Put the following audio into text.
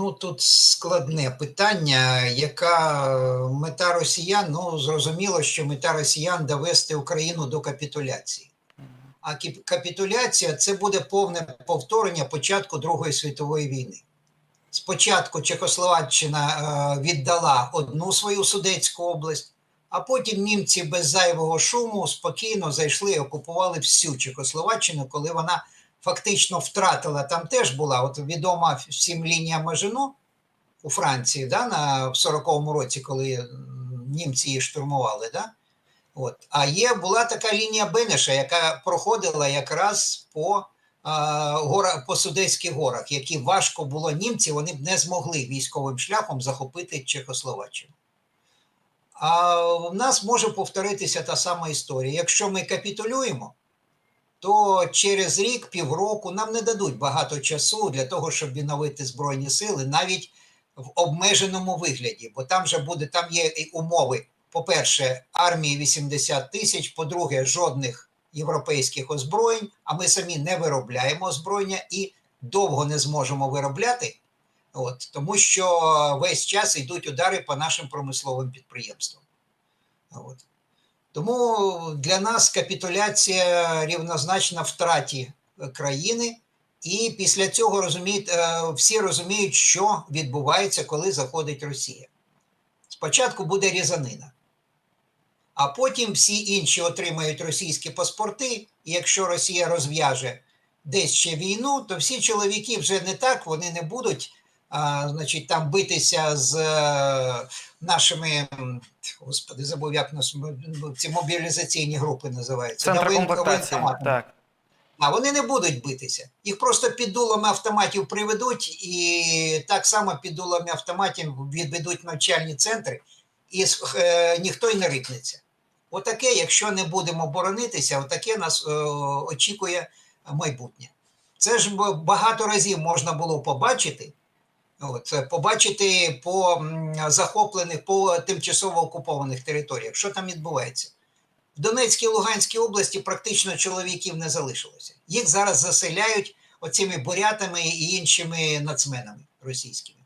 Ну, тут складне питання, яка е, мета росіян? Ну, зрозуміло, що мета росіян довести Україну до капітуляції. А капітуляція це буде повне повторення початку Другої світової війни. Спочатку Чехословаччина е, віддала одну свою Судетську область, а потім німці без зайвого шуму спокійно зайшли і окупували всю Чехословаччину, коли вона фактично втратила. Там теж була от відома всім лінія Мажино у Франції, да, на в 40-му році, коли німці її штурмували. Да? От. А є була така лінія Бенеша, яка проходила якраз по, гора, по Судейських горах, які важко було німці, вони б не змогли військовим шляхом захопити Чехословаччину. А в нас може повторитися та сама історія. Якщо ми капітулюємо, то через рік, півроку нам не дадуть багато часу для того, щоб відновити збройні сили, навіть в обмеженому вигляді, бо там же буде, там є умови. По-перше, армії 80 тисяч, по-друге, жодних європейських озброєнь, а ми самі не виробляємо озброєння і довго не зможемо виробляти, от, тому що весь час йдуть удари по нашим промисловим підприємствам. От. Тому для нас капітуляція рівнозначна втраті країни, і після цього розуміють, е, всі розуміють, що відбувається, коли заходить Росія. Спочатку буде різанина, а потім всі інші отримають російські паспорти, і якщо Росія розв'яже десь ще війну, то всі чоловіки вже не так, вони не будуть значить, там битися з е, нашими, господи, забув, як нас ці мобілізаційні групи називаються. Центр комплектації. Так. А вони не будуть битися. Їх просто під дулами автоматів приведуть, і так само під дулами автоматів відведуть навчальні центри, і е, ніхто й не рипнеться. Отаке, якщо не будемо боронитися, отаке нас е, очікує майбутнє. Це ж багато разів можна було побачити. От, е, побачити по захоплених, по тимчасово окупованих територіях, що там відбувається. В Донецькій і Луганській області практично чоловіків не залишилося. Їх зараз заселяють оцими бурятами і іншими нацменами російськими.